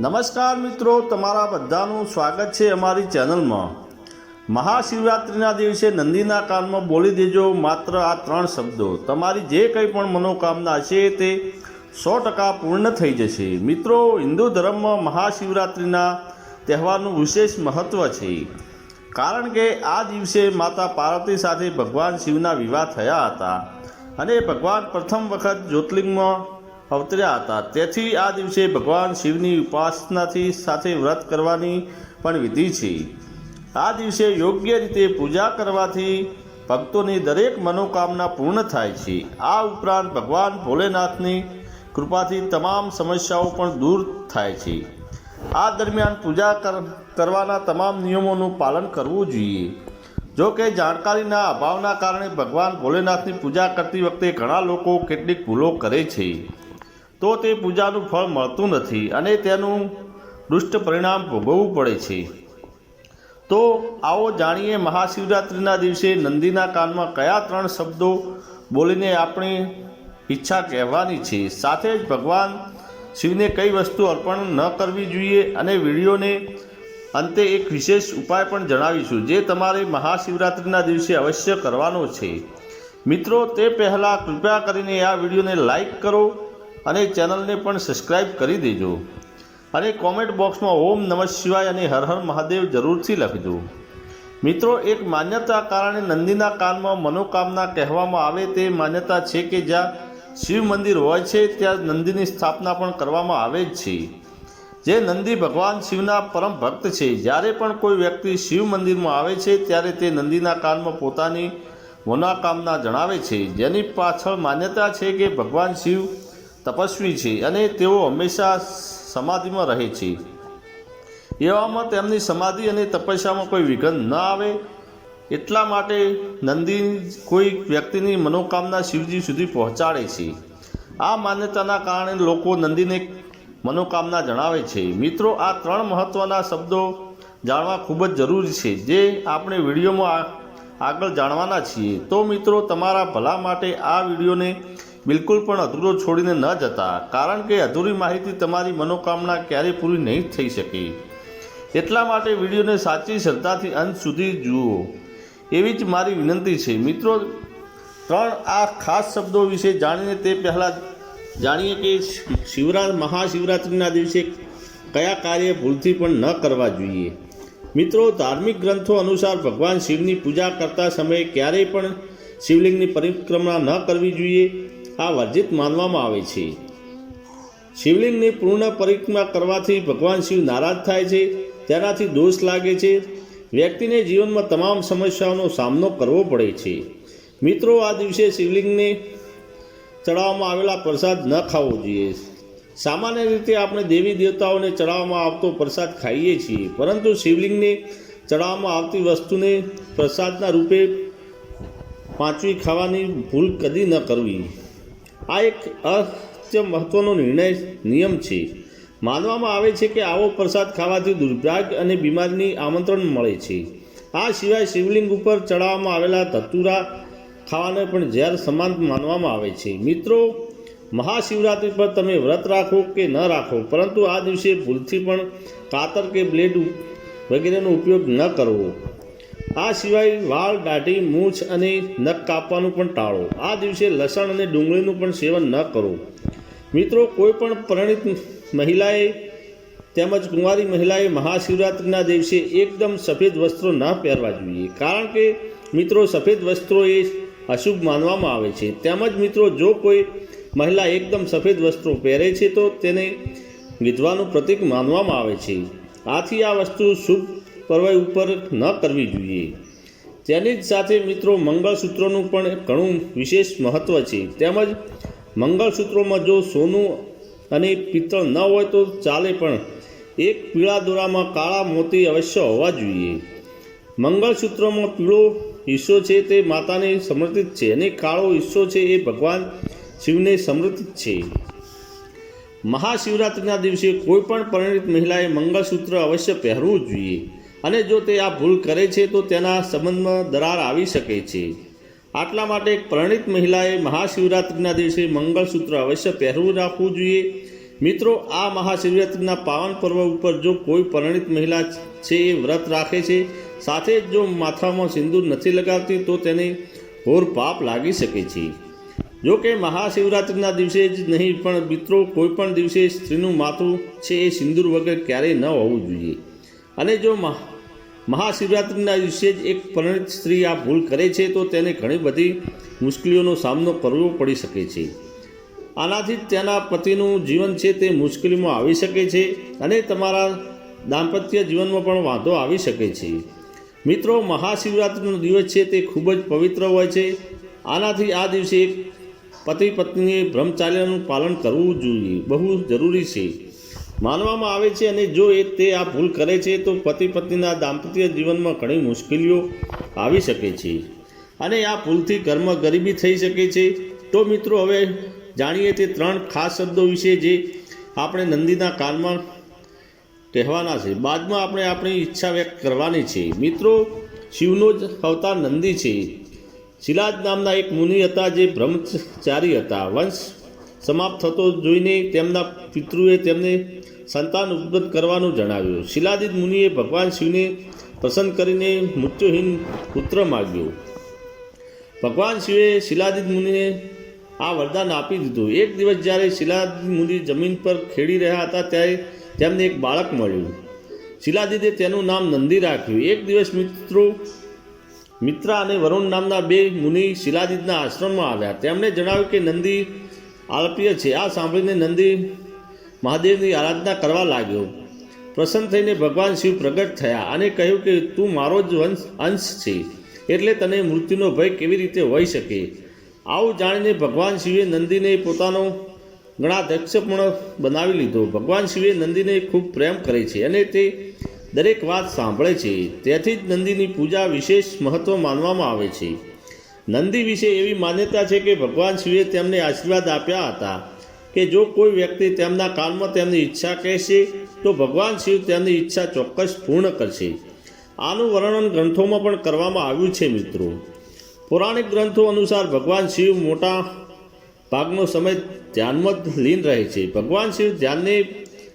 નમસ્કાર મિત્રો, તમારા બધાનું સ્વાગત છે અમારી ચેનલમાં. મહાશિવરાત્રિના દિવસે નંદીના કાનમાં બોલી દેજો માત્ર આ ત્રણ શબ્દો. તમારી જે કંઈ પણ મનોકામના હશે તે સો ટકા પૂર્ણ થઈ જશે. મિત્રો, હિન્દુ ધર્મમાં મહાશિવરાત્રિના તહેવારનું વિશેષ મહત્ત્વ છે. કારણ કે આ દિવસે માતા પાર્વતી સાથે ભગવાન શિવના વિવાહ થયા હતા. અને ભગવાન પ્રથમ વખત જ્યોતિર્લિંગમાં અવતર્યા હતા. તેથી આ દિવસે ભગવાન શિવની ઉપાસનાથી સાથે વ્રત કરવાની પણ વિધિ છે. આ દિવસે યોગ્ય રીતે પૂજા કરવાથી ભક્તોની દરેક મનોકામના પૂર્ણ થાય છે. આ ઉપરાંત ભગવાન ભોલેનાથની કૃપાથી તમામ સમસ્યાઓ પણ દૂર થાય છે. આ દરમિયાન પૂજા કર- કરવાના તમામ નિયમોનું પાલન કરવું જોઈએ. જો કે જાણકારીના અભાવના કારણે ભગવાન ભોલેનાથની પૂજા કરતી વખતે ઘણા લોકો કેટલીક ભૂલો કરે છે. તો તે પૂજાનું ફળ મળતું નથી અને તેનું દુષ્ટ પરિણામ ભોગવવું પડે છે. તો આવો જાણીએ મહાશિવરાત્રિના દિવસે નંદીના કાનમાં કયા ત્રણ શબ્દો બોલીને આપણી ઈચ્છા કહેવાની છે. સાથે જ ભગવાન શિવને કઈ વસ્તુ અર્પણ ન કરવી જોઈએ અને વિડીયોને અંતે એક વિશેષ ઉપાય પણ જણાવીશું જે તમારે મહાશિવરાત્રિના દિવસે અવશ્ય કરવાનો છે. મિત્રો, તે પહેલાં કૃપા કરીને આ વિડીયોને લાઈક કરો અને ચેનલને પણ સબસ્ક્રાઈબ કરી દેજો. અને કોમેન્ટ બોક્સમાં ઓમ નમઃ શિવાય અને હર હર મહાદેવ જરૂરથી લખજો. મિત્રો, એક માન્યતા કારણે નંદીના કાનમાં મનોકામના કહેવામાં આવે તે માન્યતા છે કે જ્યાં શિવ મંદિર હોય છે, ત્યાં નંદીની સ્થાપના પણ કરવામાં આવે જ છે. જે નંદી ભગવાન શિવના પરમ ભક્ત છે, જ્યારે પણ કોઈ વ્યક્તિ શિવ મંદિરમાં આવે છે, ત્યારે તે નંદીના કાનમાં પોતાની મનોકામના જણાવે છે. જેની પાછળ માન્યતા છે કે ભગવાન શિવ તપસ્વી છે અને તેઓ હંમેશા સમાધિમાં રહે છે. એવામાં તેમની સમાધિ અને તપસ્યામાં કોઈ વિઘ્ન ન આવે. એટલા માટે નંદી કોઈ વ્યક્તિની મનોકામના શિવજી સુધી પહોંચાડે છે. આ માન્યતાના કારણે લોકો નંદીને મનોકામના જણાવે છે. મિત્રો, આ ત્રણ મહત્ત્વના શબ્દો જાણવા ખૂબ જ જરૂરી છે, જે આપણે વિડીયોમાં આગળ જાણવાના છીએ. તો મિત્રો, તમારા ભલા માટે આ વિડીયોને બિલકુલ પણ અધૂરો છોડીને ન જતા, કારણ કે અધૂરી માહિતી તમારી મનોકામના ક્યારેય પૂરી નહીં થઈ શકે. એટલા માટે વિડીયોને સાચી શ્રદ્ધાથી અંત સુધી જુઓ. એવી જ મારી વિનંતી છે. મિત્રો, ત્રણ આ ખાસ શબ્દો વિશે જાણીને તે પહેલાં જાણીએ કે શિવરા મહાશિવરાત્રિના દિવસે કયા કાર્ય ભૂલથી પણ ન કરવા જોઈએ. મિત્રો, ધાર્મિક ગ્રંથો અનુસાર ભગવાન શિવની પૂજા કરતા સમયે ક્યારેય પણ શિવલિંગની પરિક્રમા ન કરવી જોઈએ. આ વર્જિત માનવામાં આવે છે. શિવલિંગની પૂર્ણ પરિક્રમા કરવાથી ભગવાન શિવ નારાજ થાય છે, તેનાથી દોષ લાગે છે. વ્યક્તિને જીવનમાં તમામ સમસ્યાઓનો સામનો કરવો પડે છે. મિત્રો, આ દિવસે શિવલિંગને ચડાવવામાં આવેલા પ્રસાદ ન ખાવો જોઈએ. સામાન્ય રીતે આપણે દેવી દેવતાઓને ચડાવવામાં આવતો પ્રસાદ ખાઈએ છીએ, પરંતુ શિવલિંગને ચડાવવામાં આવતી વસ્તુને પ્રસાદના રૂપે પાંચવી ખાવાની ભૂલ કદી ન કરવી. આ એક અત્ય મહત્વનો નિર્ણય, નિયમ છે. માનવામાં આવે છે કે આવો પ્રસાદ ખાવાથી દુર્ભાગ્ય અને બીમારીની આમંત્રણ મળે છે. આ સિવાય શિવલિંગ ઉપર ચડાવવામાં આવેલા ધતુરા ખાવાને પણ ઝેર સમાન માનવામાં આવે છે. મિત્રો, મહાશિવરાત્રિ પર તમે વ્રત રાખો કે ન રાખો, પરંતુ આ દિવસે ભૂલથી પણ કાતર કે બ્લેડ વગેરેનો ઉપયોગ ન કરવો. આ સિવાય વાળ, દાઢી, મૂછ અને નખ કાપવાનું પણ ટાળો. આ દિવસે લસણ અને ડુંગળીનું પણ સેવન ન કરો. મિત્રો, કોઈ પણ પરિણિત મહિલાએ તેમજ કુંવારી મહિલાએ મહાશિવરાત્રિના દિવસે એકદમ સફેદ વસ્ત્રો ન પહેરવા જોઈએ. કારણ કે, મિત્રો, સફેદ વસ્ત્રો એ અશુભ માનવામાં આવે છે. તેમજ, મિત્રો, જો કોઈ મહિલા એકદમ સફેદ વસ્ત્રો પહેરે છે, તો તેને વિધવાનું પ્રતીક માનવામાં આવે છે. આથી આ વસ્તુ શુભ પર્વ ઉપર ન કરવી જોઈએ. તેની જ સાથે મિત્રો મંગળસૂત્રોનું પણ ઘણું વિશેષ મહત્ત્વ છે. તેમજ મંગળસૂત્રોમાં જો સોનું અને પિત્તળ ન હોય તો ચાલે પણ. એક પીળા દોરામાં કાળા મોતી અવશ્ય હોવા જોઈએ. મંગળસૂત્રોમાં પીળો હિસ્સો છે તે માતાને સમર્પિત છે અને કાળો હિસ્સો છે એ ભગવાન શિવને સમર્પિત છે. મહાશિવરાત્રિના દિવસે કોઈ પણ પરિણિત મહિલાએ મંગળસૂત્ર અવશ્ય પહેરવું જોઈએ. અને જો તે આ ભૂલ કરે છે, તો તેના સંબંધમાં દરાર આવી શકે છે. આટલા માટે એક પરણિત મહિલાએ મહાશિવરાત્રિના દિવસે મંગળસૂત્ર અવશ્ય પહેરવું રાખવું જોઈએ. મિત્રો, આ મહાશિવરાત્રિના પાવન પર્વ ઉપર જો કોઈ પરણિત મહિલા છે, એ વ્રત રાખે છે, સાથે જ જો માથામાં સિંદૂર નથી લગાવતી, તો તેને ઘોર પાપ લાગી શકે છે. જો કે મહાશિવરાત્રિના દિવસે જ નહીં, પણ મિત્રો, કોઈ પણ દિવસે સ્ત્રીનું માથું છે, એ સિંદૂર વગર ક્યારેય ન હોવું જોઈએ. અને જો મહા, મહાશિવરાત્રિના દિવસે જ એક પરિણિત સ્ત્રી આ ભૂલ કરે છે, તો તેને ઘણી બધી મુશ્કેલીઓનો સામનો કરવો પડી શકે છે. આનાથી તેના પતિનું જીવન છે તે મુશ્કેલીમાં આવી શકે છે અને તમારા દાંપત્ય જીવનમાં પણ વાંધો આવી શકે છે. મિત્રો, મહાશિવરાત્રિનો દિવસ છે તે ખૂબ જ પવિત્ર હોય છે. આનાથી આ દિવસે એક પતિ પત્નીએ બ્રહ્મચાર્યનું પાલન કરવું જોઈએ, બહુ જરૂરી છે. માનવામાં આવે છે અને જો એ તે આ ભૂલ કરે છે, તો પતિ પત્નીના દાંપત્ય જીવનમાં ઘણી મુશ્કેલીઓ આવી શકે છે. અને આ ભૂલથી ઘરમાં ગરીબી થઈ શકે છે. તો મિત્રો, હવે જાણીએ તે ત્રણ ખાસ શબ્દો વિશે જે આપણે નંદીના કાનમાં કહેવાના છે. બાદમાં આપણે આપણી ઈચ્છા વ્યક્ત કરવાની છે. મિત્રો, શિવનો જ અવતાર નંદી છે. શિલાજ નામના એક મુનિ હતા જે બ્રહ્મચારી હતા. વંશ સમાપ્ત થતો જોઈને તેમના પિતૃએ તેમને સંતાન ઉત્પન્ન કરવાનું જણાવ્યું. શિલાદિત મુનિએ ભગવાન શિવને પસંદ કરીને મૃત્યુહીન પુત્ર માગ્યો. ભગવાન શિવે શિલાદિત મુનિને આ વરદાન આપી દીધું. એક દિવસ જ્યારે શિલાદિત મુનિ જમીન પર ખેડી રહ્યા હતા ત્યારે તેમને એક બાળક મળ્યું. શિલાદિતે તેનું નામ નંદી રાખ્યું. એક દિવસ મિત્રો, મિત્રા અને વરુણ નામના બે મુનિ શિલાદિતના આશ્રમમાં આવ્યા. તેમણે જણાવ્યું કે નંદી આલપ્ય છે. આ સાંભળીને નંદી મહાદેવની આરાધના કરવા લાગ્યો. પ્રસન્ન થઈને ભગવાન શિવ પ્રગટ થયા અને કહ્યું કે તું મારો જ વંશ, અંશ છે. એટલે તને મૃત્યુનો ભય કેવી રીતે હોઈ શકે? આવું જાણીને ભગવાન શિવે નંદીને પોતાનો ઘણા દક્ષપૂર્ણ બનાવી લીધો. ભગવાન શિવે નંદીને ખૂબ પ્રેમ કરે છે અને તે દરેક વાત સાંભળે છે. તેથી જ નંદીની પૂજા વિશેષ મહત્ત્વ માનવામાં આવે છે. નંદી વિશે એવી માન્યતા છે કે ભગવાન શિવે તેમને આશીર્વાદ આપ્યા હતા કે જો કોઈ વ્યક્તિ તેમના કાલમાં તેમની ઈચ્છા કહેશે, તો ભગવાન શિવ તેમની ઈચ્છા ચોક્કસ પૂર્ણ કરશે. આનું વર્ણન ગ્રંથોમાં પણ કરવામાં આવ્યું છે મિત્રો. પૌરાણિક ગ્રંથો અનુસાર ભગવાન શિવ મોટા ભાગનો સમય ધ્યાનમાં જ લીન રહે છે. ભગવાન શિવ ધ્યાનને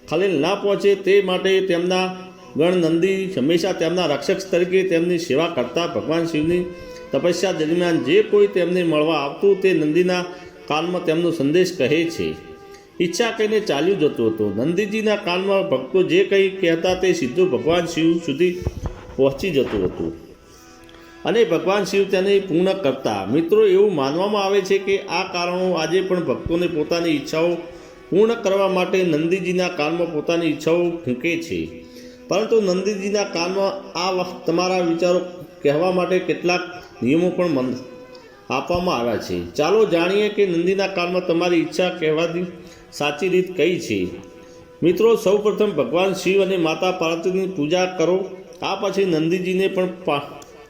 ખલેલ ના પહોંચે તે માટે તેમના ગણ નંદી હંમેશા તેમના રક્ષક તરીકે તેમની સેવા કરતા ભગવાન શિવની તપસ્યા દરમિયાન જે કોઈ તેમને મળવા આવતું તે નંદીના કાનમાં તેમનો સંદેશ કહે છે. ઈચ્છા કહીને ચાલ્યું જતું હતું. નંદીજીના કાનમાં ભક્તો જે કંઈ કહેતા તે સીધું ભગવાન શિવ સુધી પહોંચી જતું હતું. અને ભગવાન શિવ તેને પૂર્ણ કરતા. મિત્રો, એવું માનવામાં આવે છે કે આ કારણો આજે પણ ભક્તોને પોતાની ઈચ્છાઓ પૂર્ણ કરવા માટે નંદીજીના કાનમાં પોતાની ઈચ્છાઓ ફૂંકે છે. પરંતુ નંદીજીના કાનમાં આ તમારા વિચારો કહેવા માટે કેટલાક નિયમો પણ આપવામાં આવ્યા છે. ચાલો જાણીએ કે નંદીના કાળમાં તમારી ઈચ્છા કહેવાની સાચી રીત કઈ છે? મિત્રો, સૌપ્રથમ ભગવાન શિવ અને માતા પાર્વતીની પૂજા કરો, આ પછી નંદીજીને પણ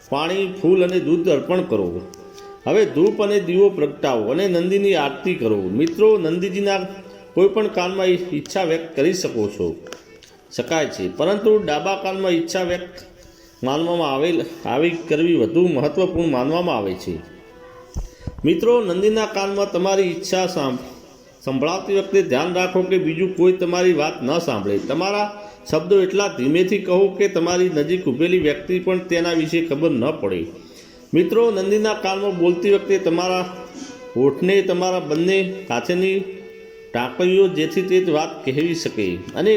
પાણી, ફૂલ અને દૂધ અર્પણ કરો. હવે ધૂપ અને દીવો પ્રગટાવો અને નંદીની આરતી કરો. મિત્રો, નંદીજીના કોઈ પણ કાનમાં ઈચ્છા વ્યક્ત કરી શકો છો. શકાય છે. પરંતુ ડાબા કાનમાં ઈચ્છા વ્યક્ત માનવામાં આવેલ, આવી કરવી વધુ મહત્વપૂર્ણ માનવામાં આવે છે. મિત્રો, નંદીના કાનમાં તમારી ઈચ્છા સાંભ સંભળાવતી વખતે ધ્યાન રાખો કે બીજું કોઈ તમારી વાત ન સાંભળે. તમારા શબ્દો એટલા ધીમેથી કહો કે તમારી નજીક ઊભેલી વ્યક્તિ પણ તેના વિશે ખબર ન પડે. મિત્રો, નંદીના કાનમાં બોલતી વખતે તમારા હોઠને તમારા બંને હાથેની ટાંકળીઓ જેથી તે વાત કહેવી શકે અને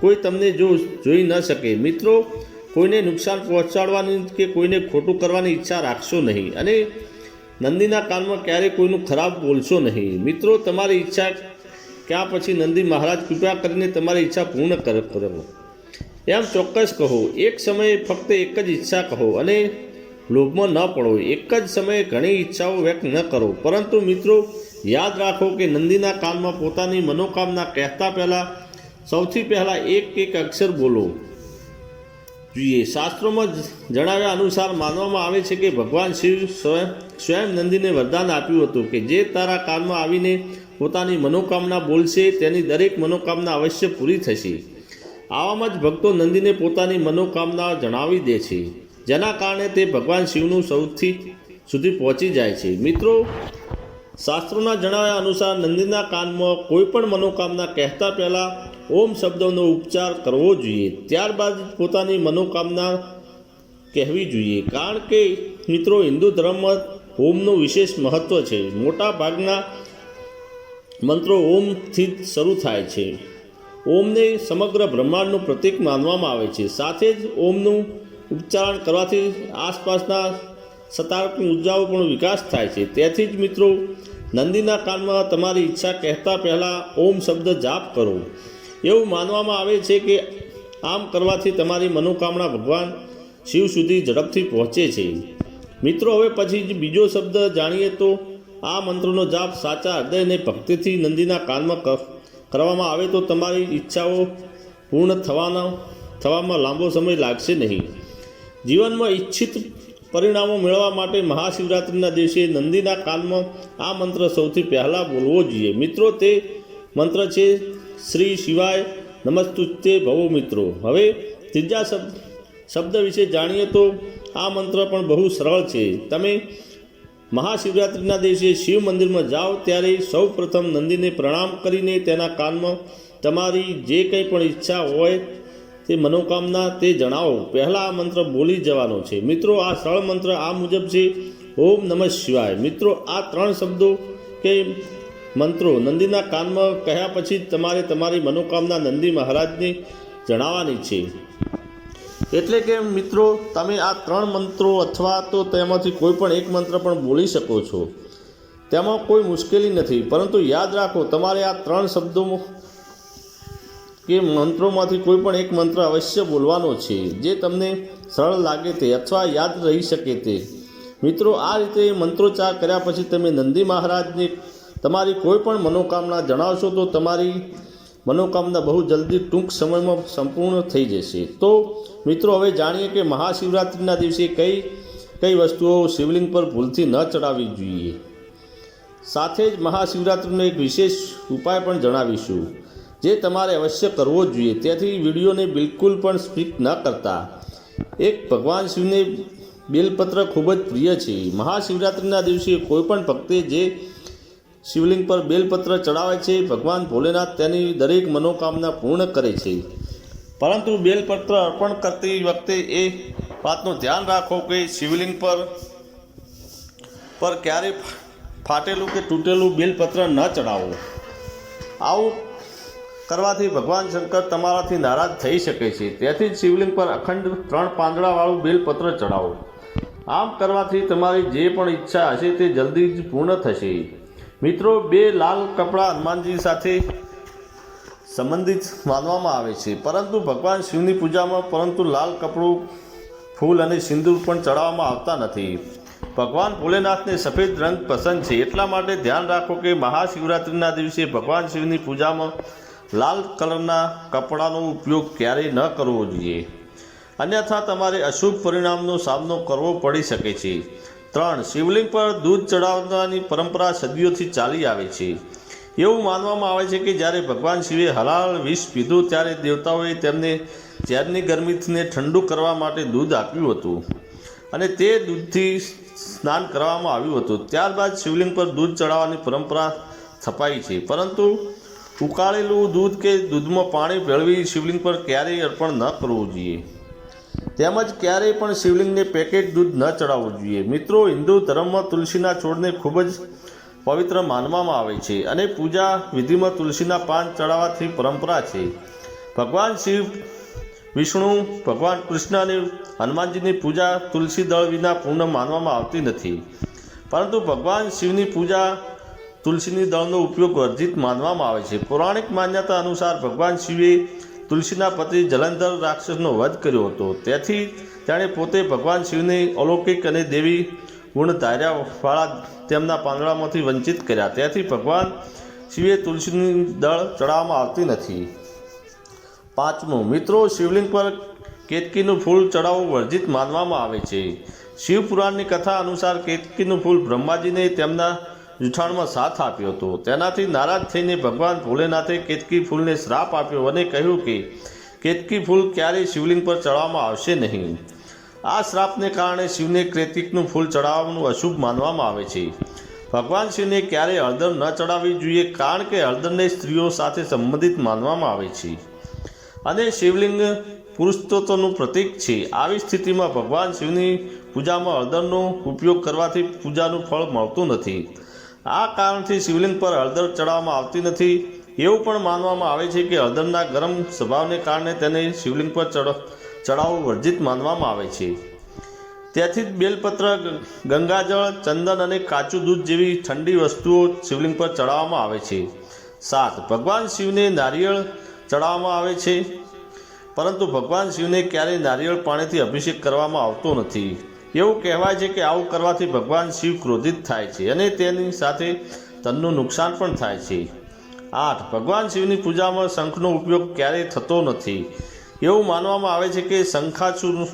કોઈ તમને જો જોઈ ન શકે. મિત્રો કોઈને નુકસાન પહોંચાડવાની કે કોઈને ખોટું કરવાની ઈચ્છા રાખશો નહીં. અને નંદીના કાનમાં ક્યારેય કોઈનું ખરાબ બોલશો નહીં. મિત્રો, તમારી ઈચ્છા ક્યાં પછી નંદી મહારાજ કૃપા કરીને તમારી ઈચ્છા પૂર્ણ કર એમ ચોક્કસ કહો, એક સમયે ફક્ત એક જ ઈચ્છા કહો અને લોભમાં ન પડો. એક જ સમયે ઘણી ઈચ્છાઓ વ્યક્ત ન કરો. પરંતુ મિત્રો, યાદ રાખો કે નંદીના કાનમાં પોતાની મનોકામના કહેતા પહેલાં સૌથી પહેલાં એક એક અક્ષર બોલો. જોઈએ. શાસ્ત્રોમાં જણાવ્યા અનુસાર માનવામાં આવે છે કે ભગવાન શિવ સ્વયં સ્વયં નંદીને વરદાન આપ્યું હતું કે જે તારા કાનમાં આવીને પોતાની મનોકામના બોલશે, તેની દરેક મનોકામના અવશ્ય પૂરી થશે. આવામાં જ ભક્તો નંદીને પોતાની મનોકામના જણાવી દે છે. જેના કારણે તે ભગવાન શિવનું સૌથી સુધી પહોંચી જાય છે. મિત્રો, શાસ્ત્રોના જણાવ્યા અનુસાર નંદીના કાનમાં કોઈ પણ મનોકામના કહેતા પહેલાં ઓમ શબ્દનો ઉપચાર કરવો જોઈએ. ત્યારબાદ પોતાની મનોકામના કહેવી જોઈએ. કારણ કે મિત્રો, હિન્દુ ધર્મમાં ઓમનું વિશેષ મહત્ત્વ છે. મોટા ભાગના મંત્રો ઓમથી જ શરૂ થાય છે. ઓમને સમગ્ર બ્રહ્માંડનું પ્રતીક માનવામાં આવે છે. સાથે જ ઓમનું ઉચ્ચારણ કરવાથી આસપાસના સતારકની ઉર્જાઓ પણ વિકાસ થાય છે. તેથી જ મિત્રો, નંદીના કાનમાં તમારી ઈચ્છા કહેતા પહેલાં ઓમ શબ્દ જાપ કરો. એવું માનવામાં આવે છે કે આમ કરવાથી તમારી મનોકામના ભગવાન શિવ સુધી ઝડપથી પહોંચે છે. મિત્રો, હવે પછી બીજો શબ્દ જાણીએ તો આ મંત્રનો જાપ સાચા હૃદય અને ભક્તિથી નંદીના કાનમાં કરવામાં આવે તો તમારી ઈચ્છાઓ પૂર્ણ થવાના, થવામાં લાંબો સમય લાગશે નહીં. જીવનમાં ઈચ્છિત પરિણામો મેળવવા માટે મહાશિવરાત્રિના દિવસે નંદીના કાનમાં આ મંત્ર સૌથી પહેલાં બોલવો જોઈએ. મિત્રો, તે મંત્ર છે શ્રી શિવાય નમસ્તુતે ભવો મિત્રો. હવે ત્રીજા શબ્દ શબ્દ વિશે જાણીએ તો આ મંત્ર પણ બહુ સરળ છે. તમે મહાશિવરાત્રિના દિવસે શિવ મંદિરમાં જાઓ ત્યારે સૌ પ્રથમ નંદીને પ્રણામ કરીને તેના કાનમાં તમારી જે કંઈ પણ ઈચ્છા હોય તે મનોકામના તે જણાવો. પહેલાં આ મંત્ર બોલી જવાનો છે. મિત્રો, આ સરળ મંત્ર આ મુજબ છે. ઓમ નમઃ શિવાય. મિત્રો, આ ત્રણ શબ્દો કે મંત્રો નંદીના કાનમાં કહ્યા પછી તમારે તમારી મનોકામના નંદી મહારાજને જણાવવાની છે. એટલે કે મિત્રો, તમે આ ત્રણ મંત્રો અથવા તો તેમાંથી કોઈ પણ એક મંત્ર પણ બોલી શકો છો. તેમાં કોઈ મુશ્કેલી નથી, પરંતુ યાદ રાખો, તમારે આ ત્રણ શબ્દો કે મંત્રોમાંથી કોઈ પણ એક મંત્ર અવશ્ય બોલવાનો છે, જે તમને સરળ લાગે તે અથવા યાદ રહી શકે તે. મિત્રો, આ રીતે મંત્રોચ્ચાર કર્યા પછી તમે નંદી મહારાજને તમારી કોઈ પણ મનોકામના જણાવશો તો તમારી મનોકામના બહુ જલ્દી ટૂંક સમયમાં સંપૂર્ણ થઈ જશે. તો મિત્રો, હવે જાણીએ કે મહાશિવરાત્રિના દિવસે કઈ કઈ વસ્તુઓ શિવલિંગ પર ભૂલથી ન ચડાવવી જોઈએ. સાથે જ મહાશિવરાત્રિનો એક વિશેષ ઉપાય પણ જણાવીશું, જે તમારે અવશ્ય કરવો જોઈએ. તેથી વિડીયોને બિલકુલ પણ સ્પીક ન કરતા. એક ભગવાન શિવને બેલપત્ર ખૂબ જ પ્રિય છે. મહાશિવરાત્રિના દિવસે કોઈ પણ ભક્તે જે શિવલિંગ પર બેલપત્ર ચડાવે છે. ભગવાન ભોલેનાથ તેની દરેક મનોકામના પૂર્ણ કરે છે. પરંતુ બેલપત્ર અર્પણ કરતી વખતે એ વાતનું ધ્યાન રાખો કે શિવલિંગ પર પર ક્યારે ફાટેલું કે તૂટેલું બેલપત્ર ન ચડાવો. આવું કરવાથી ભગવાન શંકર તમારાથી નારાજ થઈ શકે છે. તેથી જ શિવલિંગ પર અખંડ ત્રણ પાંદડાવાળું બેલપત્ર ચડાવો. આમ કરવાથી તમારી જે પણ ઈચ્છા હશે તે જલ્દી જ પૂર્ણ થશે. મિત્રો, બે લાલ કપડાં હનુમાનજી સાથે સંબંધિત માનવામાં આવે છે. પરંતુ ભગવાન શિવની પૂજામાં પરંતુ લાલ કપડું, ફૂલ અને સિંદૂર પણ ચડાવવામાં આવતા નથી. ભગવાન ભોલેનાથને સફેદ રંગ પસંદ છે. એટલા માટે ધ્યાન રાખો કે મહાશિવરાત્રિના દિવસે ભગવાન શિવની પૂજામાં લાલ કલરના કપડાનો ઉપયોગ ક્યારેય ન કરવો જોઈએ. અન્યથા તમારે અશુભ પરિણામનો સામનો કરવો પડી શકે છે. ત્રણ, શિવલિંગ પર દૂધ ચડાવવાની પરંપરા સદીઓથી ચાલી આવે છે. એવું માનવામાં આવે છે કે જ્યારે ભગવાન શિવે હલાલ વિષ પીધું ત્યારે દેવતાઓએ તેમને ઝેરની ગરમીને ઠંડુ કરવા માટે દૂધ આપ્યું હતું અને તે દૂધથી સ્નાન કરવામાં આવ્યું હતું. ત્યારબાદ શિવલિંગ પર દૂધ ચડાવવાની પરંપરા સ્થપાઈ છે. પરંતુ ઉકાળેલું દૂધ કે દૂધમાં પાણી ભેળવી શિવલિંગ પર ક્યારેય અર્પણ ન કરવું જોઈએ. તેમજ ક્યારેય પણ શિવલિંગને પેકેટ દૂધ ન ચડાવવું જોઈએ. મિત્રો, હિન્દુ ધર્મમાં તુલસીના છોડને ખૂબ જ પવિત્ર માનવામાં આવે છે અને પૂજા વિધિમાં તુલસીના પાન ચડાવવાથી પરંપરા છે. ભગવાન શિવ, વિષ્ણુ, ભગવાન કૃષ્ણ અને હનુમાનજીની પૂજા તુલસી દળ વિના પૂર્ણ માનવામાં આવતી નથી. પરંતુ ભગવાન શિવની પૂજા તુલસીની દળનો ઉપયોગ વર્જિત માનવામાં આવે છે. પૌરાણિક માન્યતા અનુસાર ભગવાન શિવે તુલસીના પતિ જલંધર રાક્ષસનો વધ કર્યો હતો. તેથી તેણે પોતે ભગવાન શિવને અલૌકિક અને દેવી ગુણ ધાર્યાવાળા તેમના પાંદડામાંથી વંચિત કર્યા. તેથી ભગવાન શિવે તુલસીની દળ ચડાવવામાં આવતી નથી. પાંચમું, મિત્રો, શિવલિંગ પર કેતકીનું ફૂલ ચડાવવું વર્જિત માનવામાં આવે છે. શિવપુરાણની કથા અનુસાર કેતકીનું ફૂલ બ્રહ્માજીને તેમના જૂઠાણમાં સાથ આપ્યો હતો. તેનાથી નારાજ થઈને ભગવાન ભોલેનાથે કેતકી ફૂલને શ્રાપ આપ્યો અને કહ્યું કે, કેતકી ફૂલ ક્યારેય શિવલિંગ પર ચડાવવામાં આવશે નહીં. આ શ્રાપને કારણે શિવને કેતકીનું ફૂલ ચડાવવાનું અશુભ માનવામાં આવે છે. ભગવાન શિવને ક્યારેય હળદર ન ચડાવવી જોઈએ કારણ કે હળદરને સ્ત્રીઓ સાથે સંબંધિત માનવામાં આવે છે. અને શિવલિંગ પુરુષત્વનું પ્રતીક છે. આવી સ્થિતિમાં ભગવાન શિવની પૂજામાં હળદરનો ઉપયોગ કરવાથી પૂજાનું ફળ મળતું નથી. આ કારણથી શિવલિંગ પર હળદર ચડાવવામાં આવતી નથી. એવું પણ માનવામાં આવે છે કે હળદરના ગરમ સ્વભાવને કારણે તેને શિવલિંગ પર ચડ ચડાવવું વર્જિત માનવામાં આવે છે. ત્યાંથી જ બેલપત્ર, ગંગાજળ, ચંદન અને કાચું દૂધ જેવી ઠંડી વસ્તુઓ શિવલિંગ પર ચડાવવામાં આવે છે. સાત, ભગવાન શિવને નારિયેળ ચડાવવામાં આવે છે. પરંતુ ભગવાન શિવને ક્યારેય નારિયેળ પાણીથી અભિષેક કરવામાં આવતો નથી. એવું કહેવાય છે કે આવું કરવાથી ભગવાન શિવ ક્રોધિત થાય છે અને તેની સાથે તનનું નુકસાન પણ થાય છે. આઠ, ભગવાન શિવની પૂજામાં શંખનો ઉપયોગ ક્યારેય થતો નથી. એવું માનવામાં આવે છે કે શંખાચૂર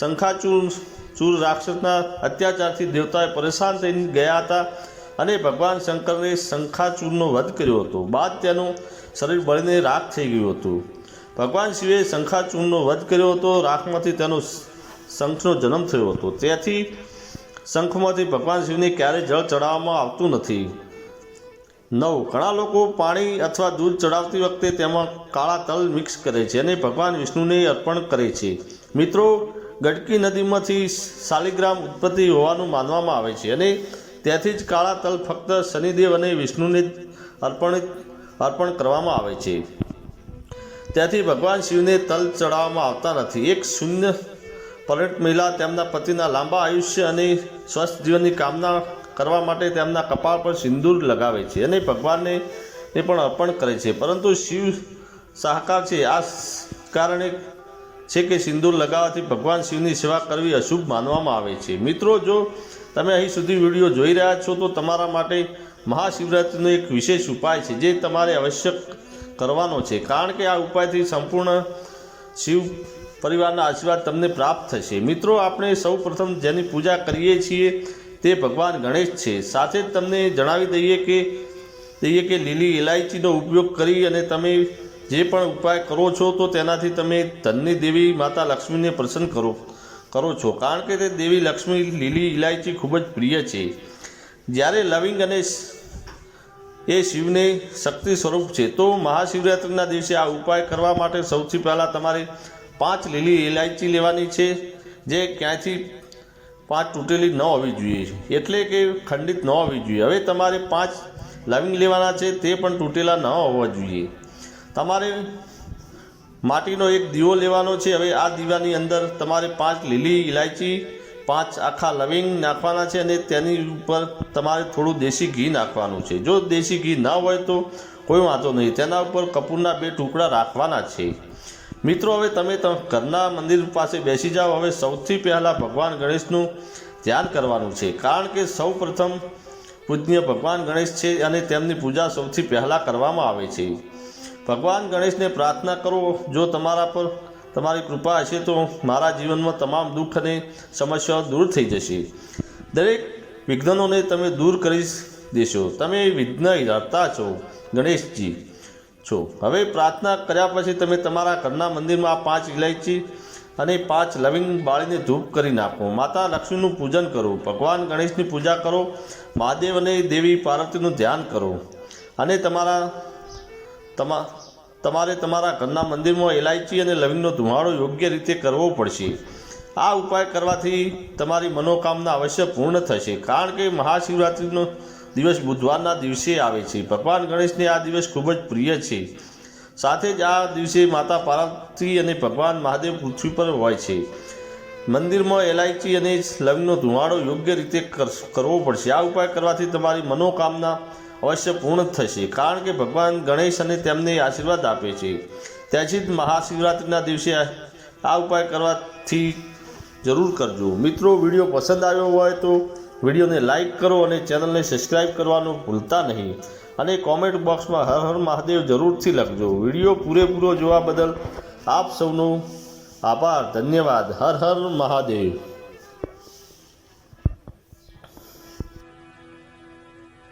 શંખાચૂર, ચૂર રાક્ષસના અત્યાચારથી દેવતાએ પરેશાન થઈને ગયા હતા અને ભગવાન શંકરને શંખાચૂરનો વધ કર્યો હતો. બાદ તેનું શરીર બળીને રાખ થઈ ગયું હતું. ભગવાન શિવે શંખાચૂરનો વધ કર્યો હતો. રાખમાંથી તેનો શંખનો જન્મ થયો હતો. ત્યાંથી શંખમાંથી ભગવાન શિવને ક્યારેય જળ ચડાવવામાં આવતું નથી. નવ, ઘણા લોકો પાણી અથવા દૂધ ચડાવતી વખતે તેમાં કાળા તલ મિક્સ કરે છે અને ભગવાન વિષ્ણુને અર્પણ કરે છે. મિત્રો, ગડકી નદીમાંથી શાલિગ્રામ ઉત્પત્તિ હોવાનું માનવામાં આવે છે અને ત્યાંથી જ કાળા તલ ફક્ત શનિદેવ અને વિષ્ણુને અર્પણ અર્પણ કરવામાં આવે છે. ત્યાંથી ભગવાન શિવને તલ ચડાવવામાં આવતા નથી. એક શૂન્ય પરણિત મહિલા તેમના પતિના લાંબા આયુષ્ય અને સ્વસ્થ જીવનની કામના કરવા માટે તેમના કપાળ પર સિંદૂર લગાવે છે અને ભગવાનને એ પણ અર્પણ કરે છે. પરંતુ શિવ શાહકાર છે. આ કારણે છે કે સિંદૂર લગાવવાથી ભગવાન શિવની સેવા કરવી અશુભ માનવામાં આવે છે. મિત્રો, જો તમે અહીં સુધી વીડિયો જોઈ રહ્યા છો, તો તમારા માટે મહાશિવરાત્રિનો એક વિશેષ ઉપાય છે જે તમારે આવશ્યક કરવાનો છે. કારણ કે આ ઉપાયથી સંપૂર્ણ શિવ પરિવારના આશીર્વાદ તમને પ્રાપ્ત થશે. મિત્રો, આપણે સૌ પ્રથમ જેની પૂજા કરીએ છીએ તે ભગવાન ગણેશ છે. સાથે જ તમને જણાવી દઈએ કે દઈએ કે લીલી ઇલાયચીનો ઉપયોગ કરી અને તમે જે પણ ઉપાય કરો છો, તો તેનાથી તમે ધનની દેવી માતા લક્ષ્મીને પ્રસન્ન કરો કરો છો. કારણ કે તે દેવી લક્ષ્મી લીલી ઇલાયચી ખૂબ જ પ્રિય છે. જ્યારે લવિંગ અને એ શિવને શક્તિ સ્વરૂપ છે, તો મહાશિવરાત્રિના દિવસે આ ઉપાય કરવા માટે સૌથી પહેલાં તમારે પાંચ લીલી ઇલાયચી લેવાની છે, જે ક્યાંયથી પાંચ તૂટેલી ન હોવી જોઈએ. એટલે કે ખંડિત ન હોવી જોઈએ. હવે તમારે પાંચ લવિંગ લેવાના છે, તે પણ તૂટેલા ન હોવા જોઈએ. તમારે માટીનો એક દીવો લેવાનો છે. હવે આ દીવાની અંદર તમારે પાંચ લીલી ઇલાયચી પાંચ આખા લવિંગ નાખવાના છે અને તેની ઉપર તમારે થોડું દેશી ઘી નાખવાનું છે. જો દેશી ઘી ન હોય તો કોઈ વાંધો નહીં. તેના ઉપર કપૂરના બે ટુકડા રાખવાના છે. મિત્રો, હવે તમે ઘરના મંદિર પાસે બેસી જાઓ. હવે સૌથી પહેલાં ભગવાન ગણેશનું ધ્યાન કરવાનું છે. કારણ કે સૌ પ્રથમ પૂજ્ય ભગવાન ગણેશ છે અને તેમની પૂજા સૌથી પહેલાં કરવામાં આવે છે. ભગવાન ગણેશને પ્રાર્થના કરો, જો તમારા પર તમારી કૃપા હશે તો મારા જીવનમાં તમામ દુઃખ અને સમસ્યાઓ દૂર થઈ જશે. દરેક વિઘ્નોને તમે દૂર કરી દેશો. તમે વિઘ્ન હરતા છો, ગણેશજી. છો. હવે પ્રાર્થના કર્યા પછી તમે તમારા ઘરના મંદિરમાં આ પાંચ ઇલાયચી અને પાંચ લવિંગ બાળીને ધૂપ કરી નાખો. માતા લક્ષ્મીનું પૂજન કરો. ભગવાન ગણેશની પૂજા કરો. મહાદેવ અને દેવી પાર્વતીનું ધ્યાન કરો. અને તમારા, તમા, તમારે તમારા ઘરના મંદિરમાં ઇલાયચી અને લવિંગનો ધુમાડો યોગ્ય રીતે કરવો પડશે. આ ઉપાય કરવાથી તમારી મનોકામના અવશ્ય પૂર્ણ થશે. કારણ કે મહાશિવરાત્રિનો દિવસ બુધવારના દિવસે આવે છે. ભગવાન ગણેશને આ દિવસ ખૂબ જ પ્રિય છે. સાથે જ આ દિવસે માતા પાર્વતી અને ભગવાન મહાદેવ પૃથ્વી પર હોય છે. મંદિરમાં એલાયચી અને લવિંગનો ધુમાડો યોગ્ય રીતે કરવો પડશે. આ ઉપાય કરવાથી તમારી મનોકામના અવશ્ય પૂર્ણ થશે, કારણ કે ભગવાન ગણેશ અને તેમને આશીર્વાદ આપે છે. ત્યાંથી જ મહાશિવરાત્રિના દિવસે આ આ ઉપાય કરવાથી જરૂર કરજો. મિત્રો, વીડિયો પસંદ આવ્યો હોય તો વિડીયોને લાઇક કરો અને ચેનલને સબસ્ક્રાઇબ કરવાનું ભૂલતા નહીં. અને કોમેન્ટ બોક્સમાં હર હર મહાદેવ જરૂરથી લખજો. વીડિયો પૂરેપૂરો જોવા બદલ આપ સૌનો આભાર. ધન્યવાદ. હર હર મહાદેવ.